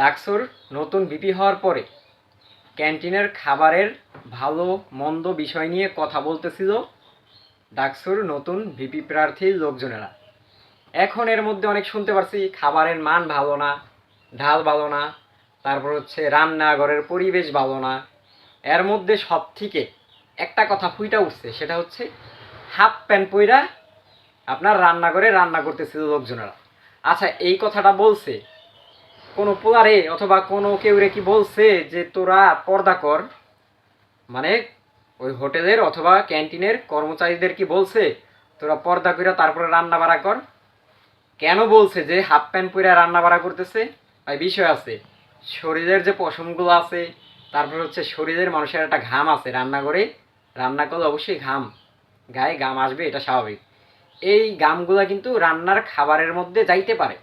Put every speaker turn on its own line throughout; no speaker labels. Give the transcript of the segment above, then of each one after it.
ডাকসুর নতুন বিপি হওয়ার পরে ক্যান্টিনের খাবারের ভালো, মন্দ বিষয় নিয়ে কথা বলতেছিল ডাকসুর নতুন ভিপি প্রার্থীর লোকজনেরা। এখন এর মধ্যে অনেক শুনতে পারছি, খাবারের মান ভালো না, ঢাল ভালো না, তারপর হচ্ছে রান্নাঘরের পরিবেশ ভালো না। এর মধ্যে সব থেকে একটা কথা ফুইটা উঠছে, সেটা হচ্ছে হাফ প্যান্ট পইরা আপনার রান্নাঘরে রান্না করতেছিল লোকজনেরা। আচ্ছা এই কথাটা বলছে কোনো পোলারে অথবা কোনো কেউ রে কি বলছে যে তোরা পর্দা কর? মানে ওই হোটেলের অথবা ক্যান্টিনের কর্মচারীদের কি বলছে? তোরা পর্দা কইরা তারপরে রান্না বাড়া কর। কেন বলছে যে হাফ প্যান্ট পরে রান্না বাড়া করতেছে? ভাই, বিষয় আছে। শরীরের যে পশমগুলো আছে, তারপরে হচ্ছে শরীরের মানুষের একটা ঘাম আছে রান্না করে রান্না করলে অবশ্যই ঘাম। গায়ে ঘাম আসবে, এটা স্বাভাবিক। এই ঘামগুলো কিন্তু রান্নার খাবারের মধ্যে যাইতে পারে।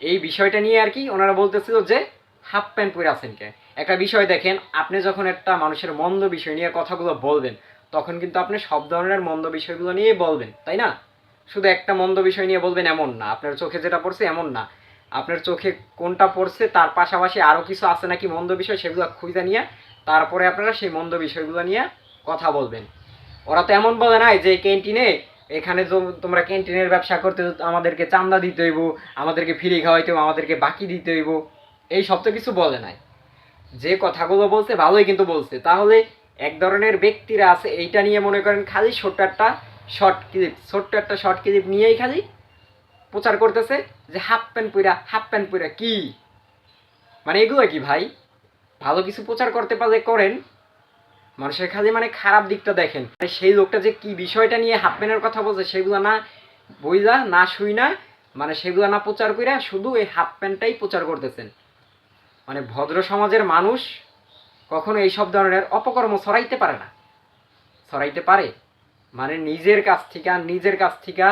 এই বিষয়টা নিয়ে আর কি ওনারা বলতেছিল যে হাফ প্যান্ট পরে আছেন কে? একটা বিষয় দেখেন, আপনি যখন একটা মানুষের মন্দ বিষয় নিয়ে কথাগুলো বলবেন, তখন কিন্তু আপনি সব ধরনের মন্দ বিষয়গুলো নিয়ে বলবেন, তাই না? শুধু একটা মন্দ বিষয় নিয়ে বলবেন এমন না, আপনার চোখে যেটা পড়ছে এমন না। আপনার চোখে কোনটা পড়ছে তার পাশাপাশি আরও কিছু আছে নাকি মন্দ বিষয় সেগুলো খুঁজে নিয়ে তারপরে আপনারা সেই মন্দ বিষয়গুলো নিয়ে কথা বলবেন। ওরা তো এমন বলে নাই যে ক্যান্টিনে এখানে তোমরা ক্যান্টিনের ব্যবসা করতে আমাদেরকে চান্দা দিতে হইব, আমাদেরকে ফ্রি খাওয়াইতে হইব, আমাদেরকে বাকি দিতে হইব। এই সব তো কিছু বলে নাই। যে কথাগুলো বলছে ভালোই কিন্তু বলছে। তাহলে এক ধরনের ব্যক্তিরা আছে, এইটা নিয়ে মনে করেন খালি ছোট্ট একটা শর্ট ক্লিপ ছোট্ট একটা শর্ট ক্লিপ নিয়েই খালি প্রচার করতেছে যে হাফ প্যান্ট পইরা, হাফ প্যান্ট পইরা কি? মানে এগুলো কি ভাই? ভালো কিছু প্রচার করতে পারলে করেন। মানুষের খালি মানে খারাপ দিকটা দেখেন। মানে সেই লোকটা যে কি বিষয়টা নিয়ে হাফ প্যান্টের কথা বলছে, সেগুলো না বইলা না শুই না মানে সেগুলো না প্রচার কইরা শুধু এই হাফ প্যান্টটাই প্রচার করতেছেন। মানে ভদ্র সমাজের মানুষ কখনো এইসব ধরনের অপকর্ম ছড়াইতে পারে না। ছড়াইতে পারে। মানে নিজের কাছ থেকে নিজের কাছ থেকে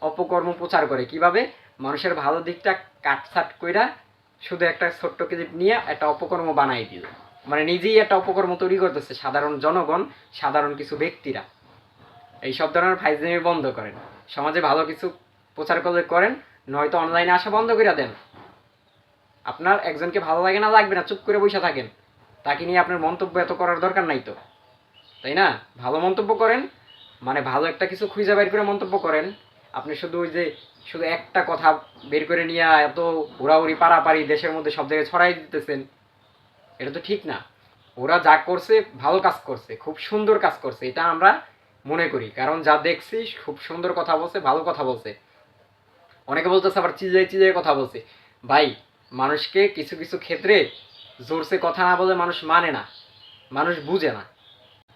অপকর্ম প্রচার করে। কীভাবে? মানুষের ভালো দিকটা কাটছাট কইরা শুধু একটা ছোট্ট ক্লিপ নিয়ে একটা অপকর্ম বানাই দিল। মানে নিজেই একটা অপকর্ম তৈরি করতেছে সাধারণ জনগণ, সাধারণ কিছু ব্যক্তিরা। এই সব ধরনের ফাইজলামি বন্ধ করেন। সমাজে ভালো কিছু প্রচার করলে করেন, নয়তো অনলাইনে আসা বন্ধ করে দেন। আপনার একজনকে ভালো লাগে না, লাগবে না, চুপ করে বসে থাকেন। তাকে নিয়ে আপনার মন্তব্য এত করার দরকার নাই তো। তাই না? ভালো মন্তব্য করেন মানে ভালো একটা কিছু খুঁজে বের করে মন্তব্য করেন। আপনি শুধু ওই যে, শুধু একটা কথা বের করে নিয়ে এত উড়াউড়ি পাড়াপাড়ি দেশের মধ্যে সব জায়গায় ছড়াই দিতেছেন। এটা তো ঠিক না। ওরা যা করছে, ভালো কাজ করছে, খুব সুন্দর কাজ করছে, এটা আমরা মনে করি। কারণ যা দেখছি, খুব সুন্দর কথা বলছে, ভালো কথা বলছে। অনেকে বলতেছে আবার চিজে চিজে কথা বলছে। ভাই, মানুষকে কিছু কিছু ক্ষেত্রে জোরসে কথা না বলে মানুষ মানে না। মানুষ বুঝে না।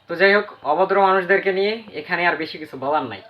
তো যাই হোক, অভদ্র মানুষদেরকে নিয়ে এখানে আর বেশি কিছু বলার নাই।